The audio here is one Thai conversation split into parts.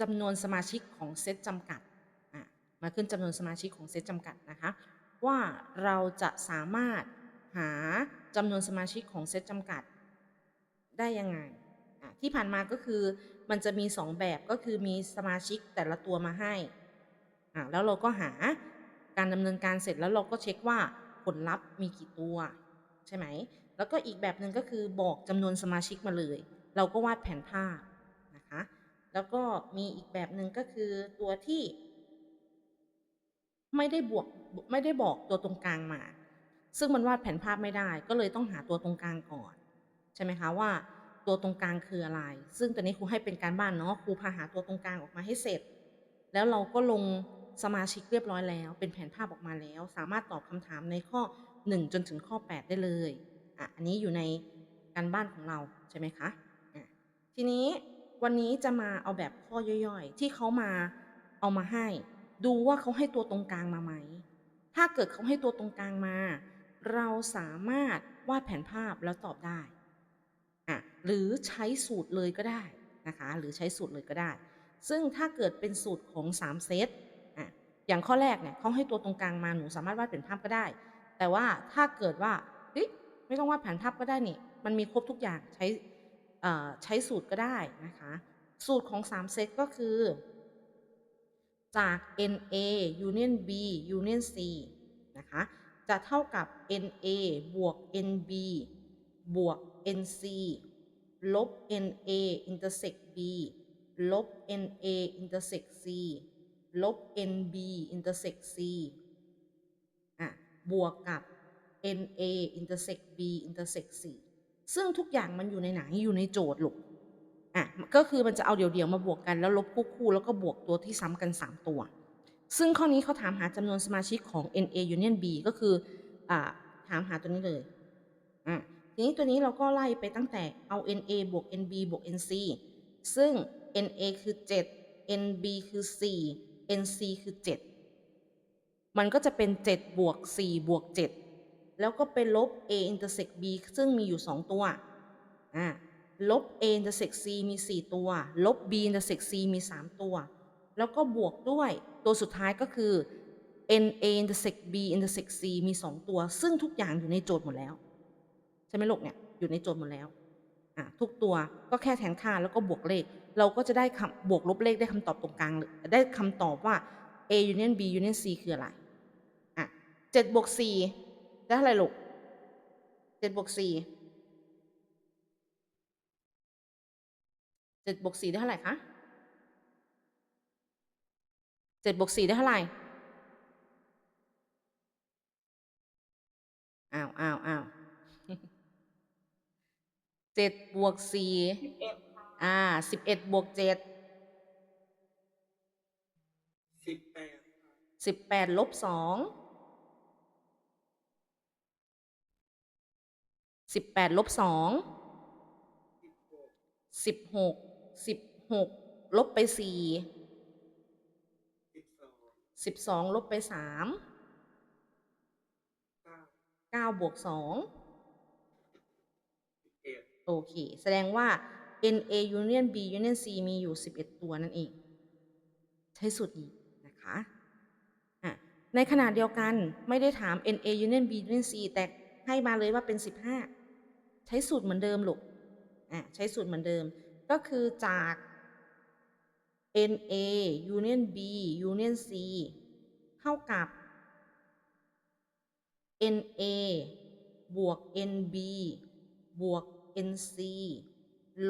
จำนวนสมาชิกของเซตจำกัดมาขึ้นจำนวนสมาชิกของเซตจำกัดนะคะ ว่าเราจะสามารถหาจำนวนสมาชิกของเซตจำกัด ได้ยังไง ที่ผ่านมาก็คือมันจะมี 2 แบบก็คือมีสมาชิกแต่ละตัวมาให้แล้วเราก็หาการดำเนินการเสร็จแล้วเราก็เช็คว่าผลลัพธ์มีกี่ตัวใช่ไหม แล้วก็อีกแบบหนึ่งก็คือบอกจำนวนสมาชิกมาเลย เราก็วาดแผนภาพ แล้วก็มีอีกแบบหนึ่งก็คือตัวที่ ไม่ได้บวกไม่ได้บอกตัวตรงกลางมา ซึ่งมันวาดแผนภาพไม่ได้ ก็เลยต้องหาตัวตรงกลางก่อน ใช่ไหมคะว่าตัวตรงกลางคืออะไร ซึ่งตอนนี้ครูให้เป็นการบ้านเนาะครูพาหาตัวตรงกลางออกมาให้เสร็จ แล้วเราก็ลงสมาชิกเรียบร้อยแล้ว เป็นแผนภาพออกมาแล้ว สามารถตอบคำถามในข้อ 1 จนถึงข้อ 8 ได้เลยอะอันนี้อยู่ในการบ้านของเราใช่ไหมคะอะทีนี้ วันนี้จะมาเอาแบบข้อย่อยๆ ที่เขามาเอามาให้ ดูว่าเขาให้ตัวตรงกลางมาไหม ถ้าเกิดเขาให้ตัวตรงกลางมา เราสามารถวาดแผนภาพแล้วตอบได้อะหรือใช้สูตรเลยก็ได้นะคะ หรือใช้สูตรเลยก็ได้ ซึ่งถ้าเกิดเป็นสูตรของ 3 เซตอะอย่างข้อแรกเนี่ยเขาให้ตัวตรงกลางมาหนูสามารถวาดแผนภาพก็ได้ แต่ว่าถ้าเกิดว่าเฮ้ยไม่ต้องวาดแผนภาพก็ได้นี่มันมีครบทุกอย่างใช้ ใช้สูตรก็ได้นะคะ สูตรของ 3 เซตก็คือ จาก NA union B union C นะคะ จะเท่ากับ NA บวก NB บวก NC ลบ NA intersect B ลบ NA intersect C ลบ NB intersect C อะ บวกกับ NA intersect B intersect C ซึ่งทุกอย่างมันอยู่ในหนอยู่ในโจทย์หลกอะก็คือมันจะเอาเดี่ยวๆมาบวกกันแล้วลบคู่คู่ๆแล้วก็บวกตัวที่ซ้ำกัน 3 ตัว ซึ่งข้อนี้เขาถามหาจำนวนสมาชิกของ NA union B ก็คืออ่าถามหาตัวนี้เลยอะทีนี้ตัวนี้เราก็ไล่ไปตั้งแต่เอา NA บวก NB บวก NC ซึ่ง NA คือ 7 NB คือ 4 NC คือ 7 มันก็จะเป็น 7 บวก 4 บวก 7 แล้วก็เป็นลบ A intersect B ซึ่งมีอยู่ 2 ตัว อ่า ลบ a intersect c มี 4 ตัว ลบ b intersect c มี 3 ตัว แล้วก็บวกด้วยตัวสุดท้ายก็คือ n a intersect b intersect c มี 2 ตัว ซึ่งทุกอย่างอยู่ในโจทย์หมดแล้ว ใช่ไหมลูกเนี่ย อยู่ในโจทย์หมดแล้ว อะทุกตัวก็แค่แทนค่าแล้วก็บวกเลข เราก็จะได้คำบวกลบเลขได้คำตอบตรงกลางเลยได้คำตอบว่า a union b union c คืออะไร อะ7บวก4 ได้เท่าไหร่ลูก7บวก4เจ็ดบวกสี่ได้เท่าไหร่คะเจ็ดบวกสี่ได้เท่าไหร่ อ้าวอ้าวอ้าวเจ็ดบวกสี่สิบเอ็ดค่ะอ่าสิบเอ็ดบวกเจ็ดสิบแปดค่ะสิบแปดลบสอง สิบแปดลบสองสิบหกสิบหกสิบหกลบไปสี่สิบสองสิบสองลบไปสามเก้าเก้าบวกสองสิบเอ็ดโอเค แสดงว่า NA union B union C มีอยู่ 11 ตัวนั่นเอง ใช้สูตรนี้นะคะอะในขณะเดียวกันไม่ได้ถาม NA union B union C แต่ให้มาเลยว่าเป็น 15 ใช้สูตรเหมือนเดิมลูกอะใช้สูตรเหมือนเดิม ก็คือจาก NA union B union C เท่ากับ NA บวก NB บวก NC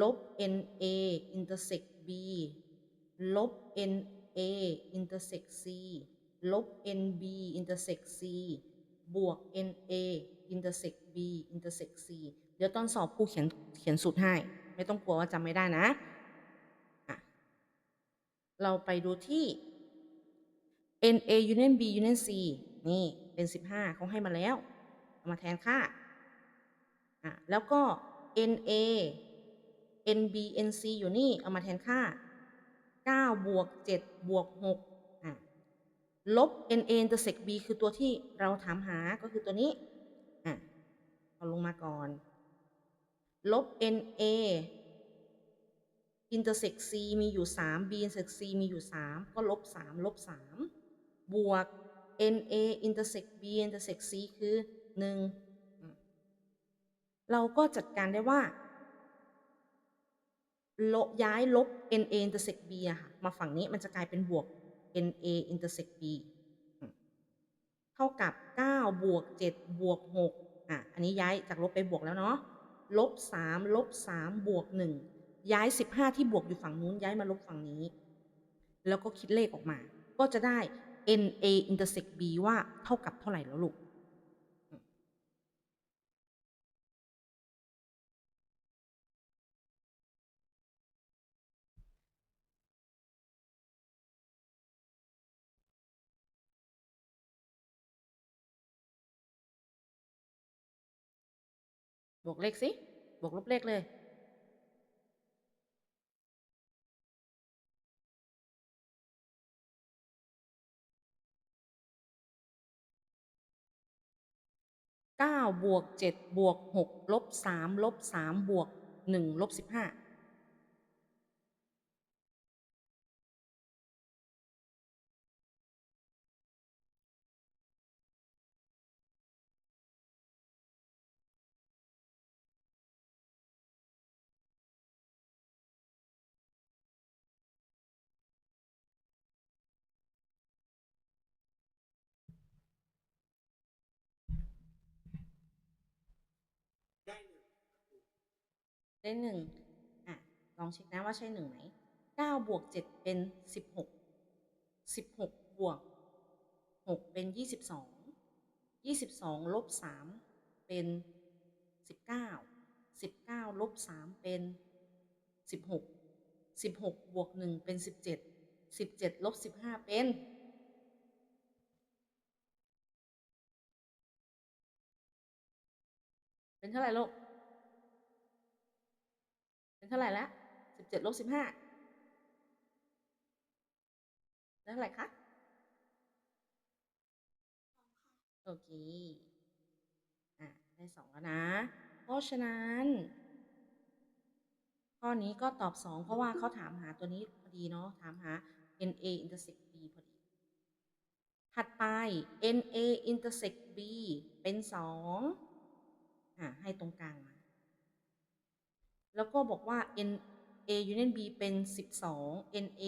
ลบ NA intersect B ลบ NA intersect C ลบ NB intersect C บวก NA intersect B intersect C เดี๋ยวตอนสอบครูเขียนเขียนสูตรให้ ไม่ต้องกลัวว่าจำไม่ได้นะะเราไปดูที่ NA union B union C นี่เป็น 15เขาให้มาแล้วเอามาแทนค่าอะแล้วก็ NA NB NC อยู่นี่ เอามาแทนค่า 9 บวก 7 บวก6อะลบ NA intersect B คือตัวที่เราถามหาก็คือตัวนี้อะเอาลงมาก่อน ลบ NA intersect c มีอยู่ 3 b intersect c มีอยู่ 3 ก็ลบ 3 ลบ 3 บวก na intersect b intersect c คือ 1 เราก็จัดการได้ว่าลบย้ายลบ na intersect b อะค่ะ มาฝั่งนี้มันจะกลายเป็นบวก na intersect b เท่ากับ 9 บวก 7 บวก 6 อะ อันนี้ย้ายจากลบไปบวกแล้วเนาะ ลบ3ลบ3บวก1ย้าย15ที่บวกอยู่ฝั่งนู้นย้ายมาลบฝั่งนี้ แล้วก็คิดเลขออกมา ก็จะได้ na intersect b ว่าเท่ากับเท่าไหร่แล้วลูก บวกเลขสิ บวกลบเลขเลยเก้าบวกเจ็ดบวกหกลบสามลบสามบวกหนึ่งลบสิบห้า ได้หนึ่งอะลองเช็คนะว่าใช่หนึ่งไหมเก้าบวกเจ็ดเป็นสิบหกสิบหกบวกหกเป็นยี่สิบสองยี่สิบสองลบสามเป็นสิบเก้าสิบเก้าลบสามเป็นสิบหกสิบหกบวกหนึ่งเป็นสิบเจ็ดสิบเจ็ดลบสิบห้าเป็นเป็นเท่าไหร่ลูก เป็นเท่าไหร่ล้วสิบเจ็ดลบสิบห้าได้เท่าไหร่คะโอเคอะได้สองแล้วนะ เพราะฉะนั้น ข้อนี้ก็ตอบสองเพราะว่าเขาถามหาตัวนี้พอดีเนาะถามหา NA intersect B พอดี ถัดไป NA intersect B เป็นสองอะให้ตรงกลางมา แล้วก็บอกว่า N A union B เป็น 12 N A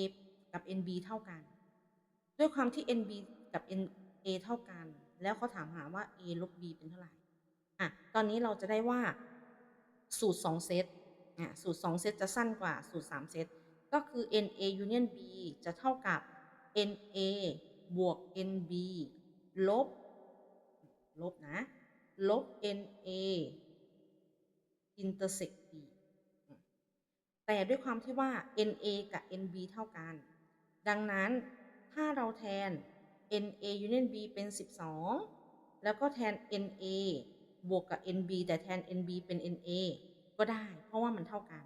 กับ N B เท่ากัน ด้วยความที่ N B กับ N A เท่ากัน แล้วเขาถามหาว่า A ลบ B เป็นเท่าไหร่อะตอนนี้เราจะได้ว่าสูตร 2 เซตอะสูตร 2 เซตจะสั้นกว่าสูตร 3 เซตก็คือ N A union B จะเท่ากับ N A บวก N B ลบ ลบนะ ลบ N A intersect B แต่ด้วยความที่ว่า NA กับ NB เท่ากัน ดังนั้นถ้าเราแทน NA union B เป็น 12 แล้วก็แทน NA บวกกับ NB แต่แทน NB เป็น NA ก็ได้ เพราะว่ามันเท่ากัน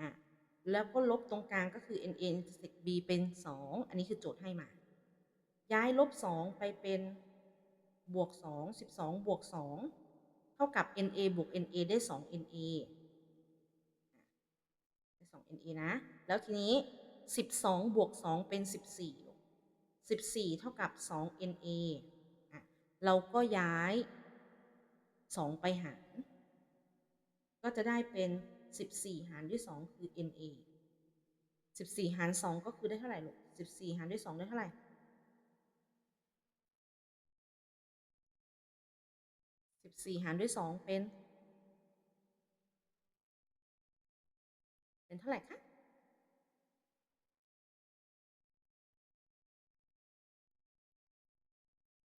อะ แล้วก็ลบตรงกลางก็คือ NA intersect B เป็น 2 อันนี้คือโจทย์ให้มา ย้ายลบ 2 ไปเป็นบวก 2 12 บวก 2 เท่ากับ NA บวก NA ได้ 2 NA NA นะ แล้วทีนี้ 12 บวก 2 เป็น 14 14 เท่ากับ 2 NA อะเราก็ย้าย 2 ไปหาร ก็จะได้เป็น 14 หารด้วย 2 คือ NA 14 หาร 2 ก็คือได้เท่าไหร่ลูก14 หารด้วย 2 ได้เท่าไหร่14 หารด้วย 2 เป็น เป็นเท่าไหร่คะ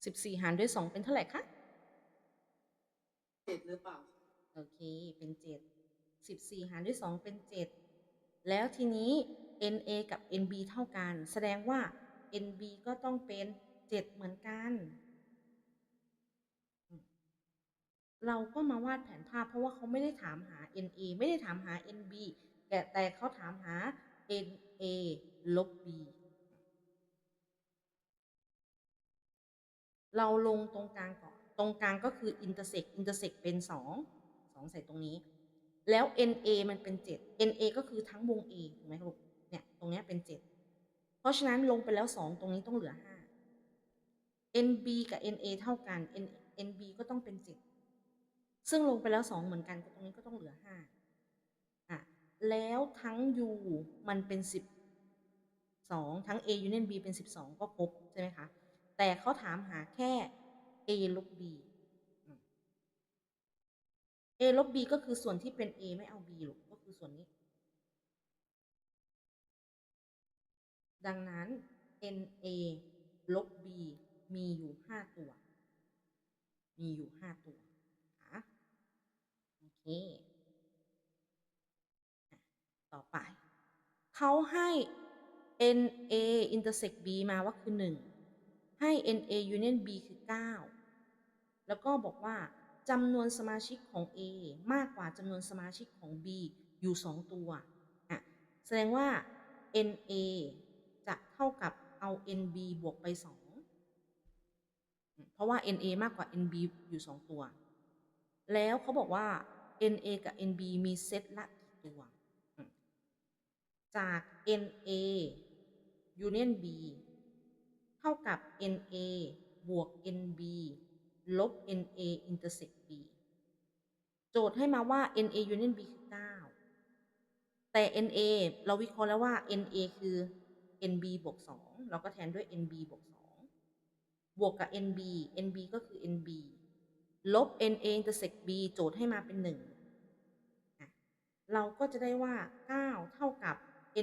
14หารด้วย2เป็นเท่าไหร่คะเจ็ดหรือเปล่า โอเค เป็น7 14หารด้วย2เป็น7แล้วทีนี้ NA กับ NB เท่ากัน แสดงว่า NB ก็ต้องเป็น7เหมือนกันอืมเราก็มาวาดแผนภาพเพราะว่าเขาไม่ได้ถามหา NA ไม่ได้ถามหา NB แต่แต่เขาถามหา NA ลบ B เราลงตรงกลางก่อน ตรงกลางก็คือ intersect intersect เป็น 2 2 ใส่ตรงนี้ แล้ว NA มันเป็น 7 NA ก็คือทั้งวง A ถูกไหมลูก เนี่ย ตรงนี้เป็น 7 เพราะฉะนั้นลงไปแล้ว 2 ตรงนี้ต้องเหลือ 5 NB กับ NA เท่ากัน n b ก็ต้องเป็น 7 ซึ่งลงไปแล้ว 2 เหมือนกัน ตรงนี้ก็ต้องเหลือ5อะ แล้วทั้ง U มันเป็น 12 ทั้ง A union B เป็น 12 ก็ครบใช่ไหมคะ แต่เขาถามหาแค่ A ลบ B A ลบ B ก็คือส่วนที่เป็น A ไม่เอา B หรอกก็คือส่วนนี้ ดังนั้น NA ลบ B มีอยู่ 5 ตัว มีอยู่ 5 ตัวนะคะโอเคอะต่อไป เขาให้ NA intersect B มาว่าคือ 1 ให้ NA union B คือ 9 แล้วก็บอกว่าจำนวนสมาชิกของ A มากกว่าจำนวนสมาชิกของ B อยู่ 2 ตัวอะแสดงว่า NA จะเท่ากับเอา NB บวกไป 2 เพราะว่า NA มากกว่า NB อยู่ 2 ตัว แล้วเขาบอกว่า NA กับ NB มีเซตละกี่ตัว จาก NA union B เท่ากับ NA บวก NB ลบ NA intersect B โจทย์ให้มาว่า NA union B คือ 9 แต่ NA เราวิเคราะห์แล้วว่า NA คือ NB บวก 2 เราก็แทนด้วย NB บวก 2 บวกกับ NB NB ก็คือ NB ลบ NA intersect B โจทย์ให้มาเป็น1อะเราก็จะได้ว่า 9 เท่ากับ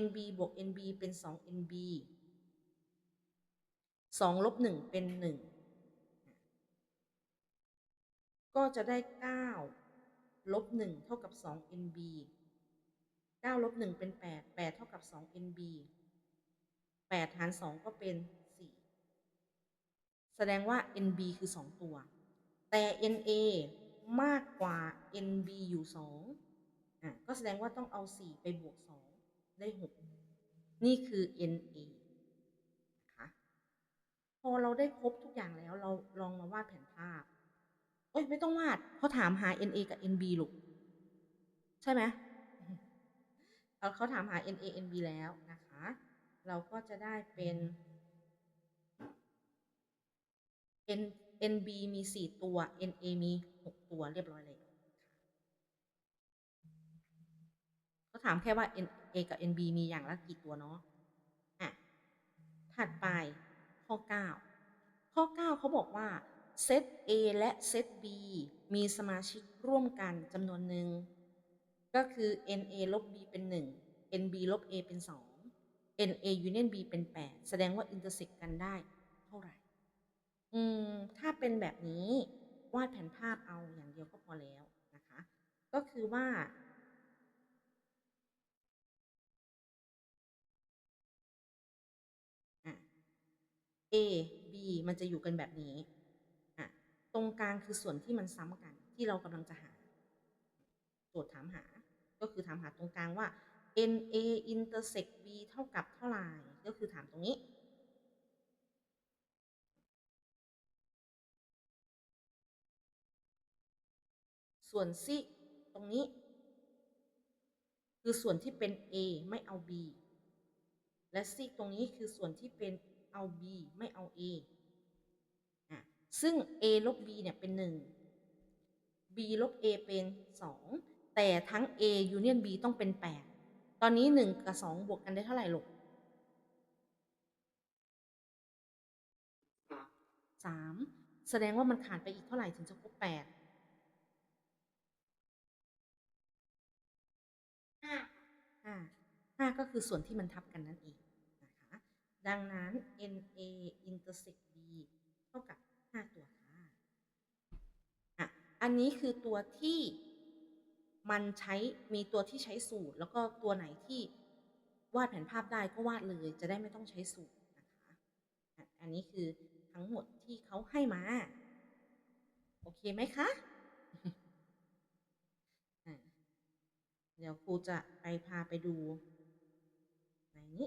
NB บวก NB เป็น 2 NB 2ลบ1เป็น 1 ก็จะได้ 9 ลบ 1 เท่ากับ 2 NB 9 ลบ 1 เป็น 8 8 เท่ากับ 2 NB 8 หาร 2 ก็เป็น 4 แสดงว่า NB คือ 2 ตัว แต่ NA มากกว่า NB อยู่ 2 อะ ก็แสดงว่าต้องเอา 4 ไปบวก 2 ได้ 6 นี่คือ NA นะคะพอเราได้ครบทุกอย่างแล้ว เราลองมาวาดแผนภาพเอ้ยไม่ต้องวาดเขาถามหา NA กับ NB ลูกใช่ไหมเอาเขาถามหา NA NB แล้วนะคะ เราก็จะได้เป็น N NB มี 4 ตัว NA มี 6 ตัวเรียบร้อยเลยเขาถามแค่ว่า A กับ NB มีอย่างละกี่ตัวเนาะอะถัดไปข้อ 9 ข้อ 9เขาบอกว่าเซต A และเซต B มีสมาชิกร่วมกันจำนวนหนึ่ง ก็คือ NA ลบ B เป็น 1 NB ลบ A เป็น 2 NA union B เป็น 8 แสดงว่า intersect กันได้เท่าไหร่ อืม ถ้าเป็นแบบนี้ วาดแผนภาพเอาอย่างเดียวก็พอแล้วนะคะ ก็คือว่า A B มันจะอยู่กันแบบนี้อะตรงกลางคือส่วนที่มันซ้ำกันที่เรากำลังจะหาโจทย์ถามหา ก็คือถามหาตรงกลางว่า NA intersect B เท่ากับเท่าไหร่ก็คือถามตรงนี้ส่วนซีกตรงนี้ คือส่วนที่เป็น A ไม่เอา B และซีกตรงนี้คือส่วนที่เป็น เอา B ไม่เอา A อะซึ่ง A ลบ B เนี่ยเป็น 1 B ลบ A เป็น 2 แต่ทั้ง A union B ต้องเป็น 8 ตอนนี้ 1 กับ 2 บวกกันได้เท่าไหร่ลูก3แสดงว่ามันขาดไปอีกเท่าไหร่ถึงจะครบ8ห้าห้าห้าก็คือส่วนที่มันทับกันนั่นเองนะคะ ดังนั้น NA intersect B เท่ากับ 5 ตัวค่ะอะ อันนี้คือตัวที่มันใช้มีตัวที่ใช้สูตร แล้วก็ตัวไหนที่วาดแผนภาพได้ก็วาดเลย จะได้ไม่ต้องใช้สูตรนะคะอะอันนี้คือทั้งหมดที่เขาให้มา โอเคไหมคะอะเดี๋ยวครูจะไปพาไปดูในนี้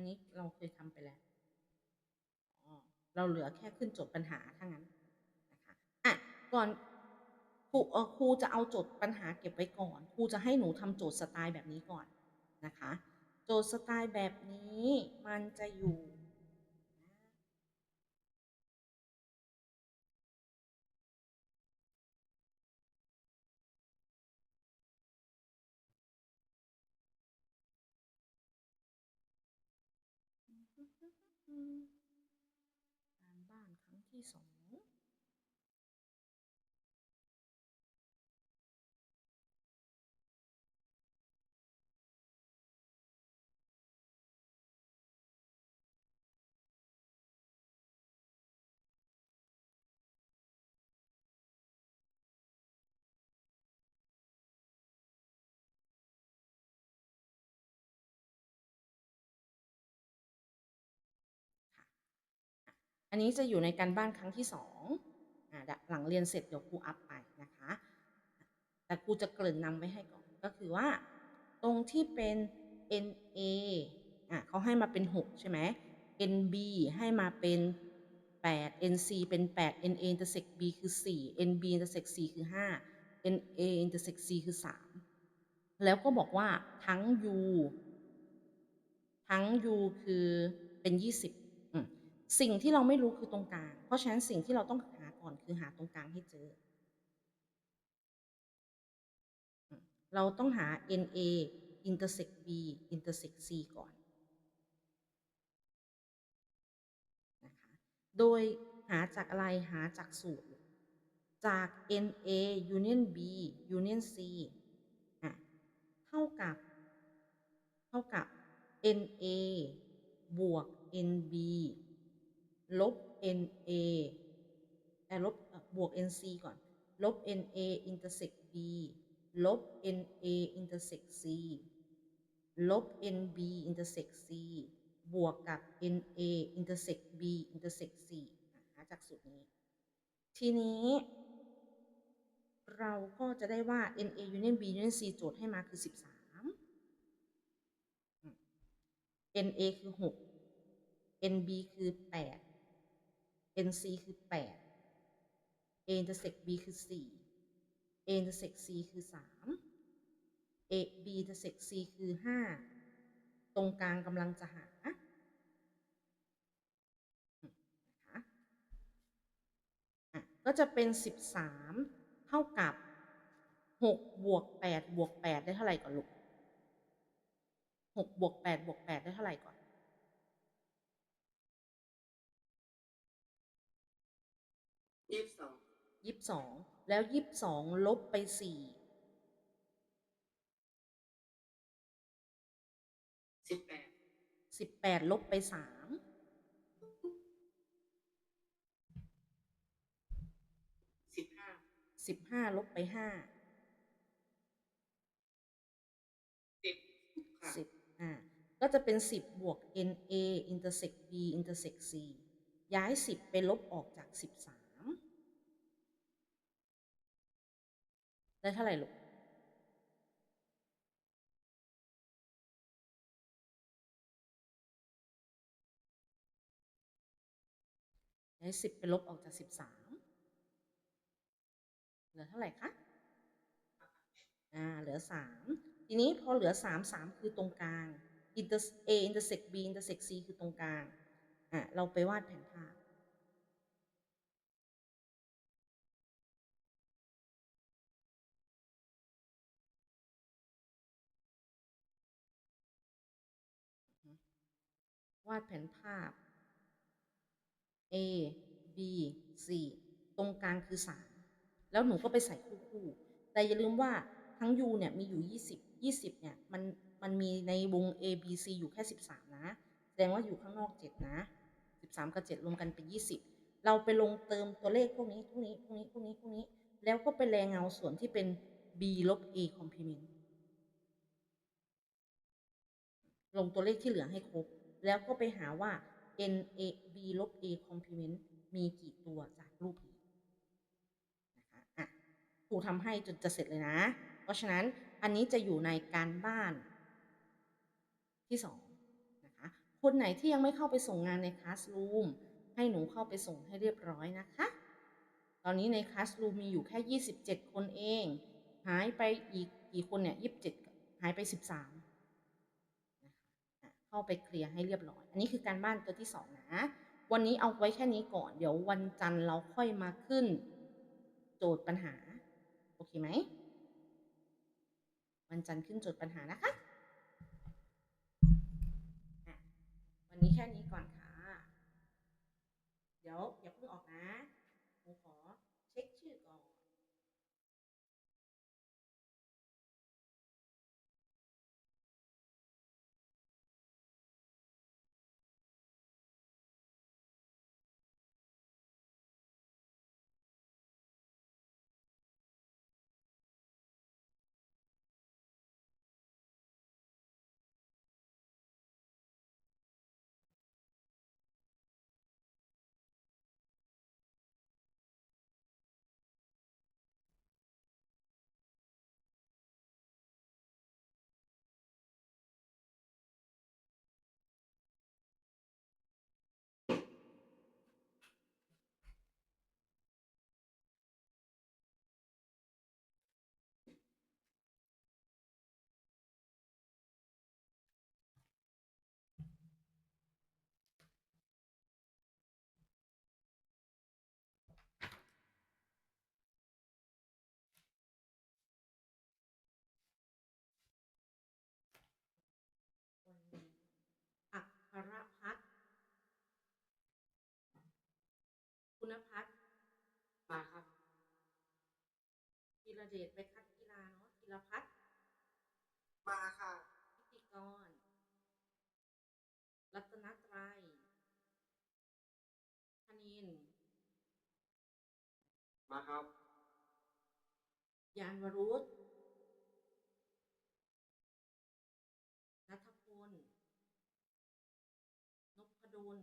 นนี้เราเคยทำไปแล้วเราเหลือแค่ขึ้นโจทย์ปัญหาถ้านั้นนะคะอะก่อนครูครูจะเอาโจทย์ปัญหาเก็บไว้ก่อน ครูจะให้หนูทำโจทย์สไตล์แบบนี้ก่อนนะคะ โจทย์สไตล์แบบนี้มันจะอยู่ การบ้านครั้งที่สอง อันนี้จะอยู่ในการบ้านครั้งที่สองอ่าหลังเรียนเสร็จเดี๋ยวครูอัพไปนะคะ แต่ครูจะเกริ่นนำไว้ให้ก่อน ก็คือว่า ตรงที่เป็น NA อะเขาให้มาเป็น 6 ใช่ไหม NB ให้มาเป็น 8 NC เป็น 8 NA intersect B คือ 4 NB intersect C คือ 5 NA intersect C คือ 3 แล้วก็บอกว่าทั้ง U ทั้ง U คือเป็น 20 สิ่งที่เราไม่รู้คือตรงกลาง เพราะฉะนั้นสิ่งที่เราต้องหาก่อนคือหาตรงกลางให้เจอ เราต้องหา NA intersect B intersect C ก่อนนะคะโดยหาจากอะไรหาจากสูตร จาก NA union B union C อะเท่ากับ เท่ากับ NA บวก NB ลบ NA แต่ลบบวก NC ก่อน ลบ NA intersect B ลบ NA intersect C ลบ NB intersect C บวกกับ NA intersect B intersect C หาจากสูตรนี้ ทีนี้ เราก็จะได้ว่า NA union B union C โจทย์ให้มาคือ 13 NA คือ 6 NB คือ 8 NC คือ 8 A intersect B คือ 4 A intersect C คือ 3 A B intersect C คือ 5 ตรงกลางกำลังจะหาก็จะเป็น 13 เท่ากับ 6 บวก 8 บวก 8 ได้เท่าไหร่ก่อนลูก 6 บวก 8 บวก 8 ได้เท่าไหร่ก่อน ยี่สิบสองยี่สิบสองแล้วยี่สิบสองลบไปสี่สิบแปดสิบแปดลบไปสามสิบห้าสิบห้าลบไปห้าสิบค่ะสิบอ่าก็จะเป็นสิบบวก NA intersect B intersect C ย้ายสิบไปลบออกจากสิบสาม ได้เท่าไหร่ลูกย้สิบไปลบออกจากสิบสามเหลือเท่าไหร่คะ อ่า เหลือสามทีนี้พอเหลือสามสามคือตรงกลาง inter A intersect B intersect C คือตรงกลาง อะเราไปวาดแผนภาพ วาดแผนภาพ A B C ตรงกลางคือ 3 แล้วหนูก็ไปใส่คู่ๆแต่อย่าลืมว่าทั้ง U เนี่ยมีอยู่ 20 20 เนี่ย มันมันมีในวง A B C อยู่แค่ 13 นะ แสดงว่าอยู่ข้างนอก 7 นะ 13 กับ 7 รวมกันเป็น 20 เราไปลงเติมตัวเลขพวกนี้พวกนี้พวกนี้พวกนี้พวกนี้ แล้วก็ไปแรงเงาส่วนที่เป็น B ลบ A complement ลงตัวเลขที่เหลือให้ครบ แล้วก็ไปหาว่า n a b ลบ a complement มีกี่ตัวจากรูปนี้นะคะอะครูทำให้จนจะเสร็จเลยนะ เพราะฉะนั้นอันนี้จะอยู่ในการบ้านที่สองนะคะ คนไหนที่ยังไม่เข้าไปส่งงานในคลาสรูมให้หนูเข้าไปส่งให้เรียบร้อยนะคะ ตอนนี้ในคลาสรูมมีอยู่แค่ 27 คนเอง หายไปอีกกี่คนเนี่ย 27 หายไป 13 เข้าไปเคลียร์ให้เรียบร้อย อันนี้คือการบ้านตัวที่สองนะ วันนี้เอาไว้แค่นี้ก่อน เดี๋ยววันจันทร์เราค่อยมาขึ้น โจทย์ปัญหา โอเคไหม วันจันทร์ขึ้นโจทย์ปัญหานะคะอะวันนี้แค่นี้ก่อนค่ะ เดี๋ยวอย่า รพัฒน์คุณพัฒน์มาครับกีรเดชไปคัดกีฬาเนาะกีรพัฒน์มาค่ะพิธีกร รัตนตรัยธนิน มาครับ ยานวรุษนัทพล นพดล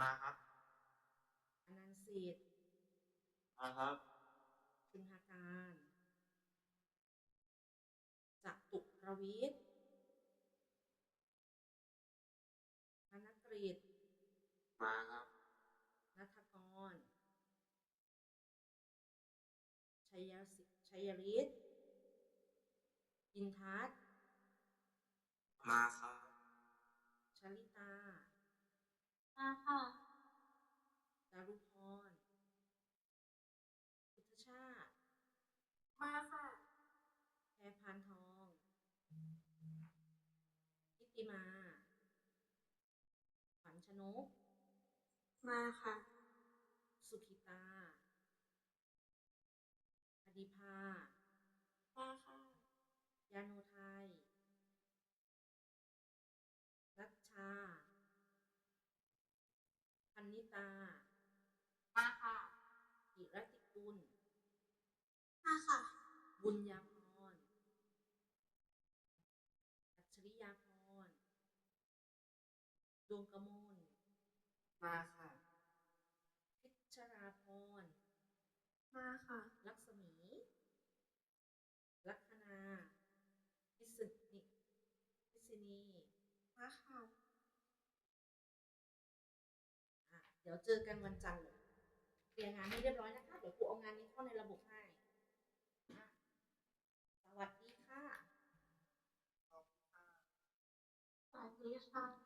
มาครับอนันต์สิทธิ์มาครับคุณหาการจัตุรวิทย์ธนกฤษมาครับนัทกร ชัยศิชัยฤทธิ์อินทัศน์มาครับ ชลิตา มาค่ะ ดารุพรพุทธชาติมาค่ะ แพรพานทองพิติมา ขวัญชนก มาค่ะ สุขิตา อดิภา มาค่ะ ยาโนไทย รัชชา พันนิตา มาค่ะ กิรติกุล มาค่ะ บุญญาพรอัจฉริยาพรดวงกมลมาค่ะพิชราพรมาค่ะ ลักษมี ลัคนาพิสนิพิษณีมาค่ะอะ เดี๋ยวเจอกันวันจันทร์เลยเคลียร์งานให้เรียบร้อยนะคะ เดี๋ยวครูเอางานนี้เข้าในระบบให้ Yes, ma'am.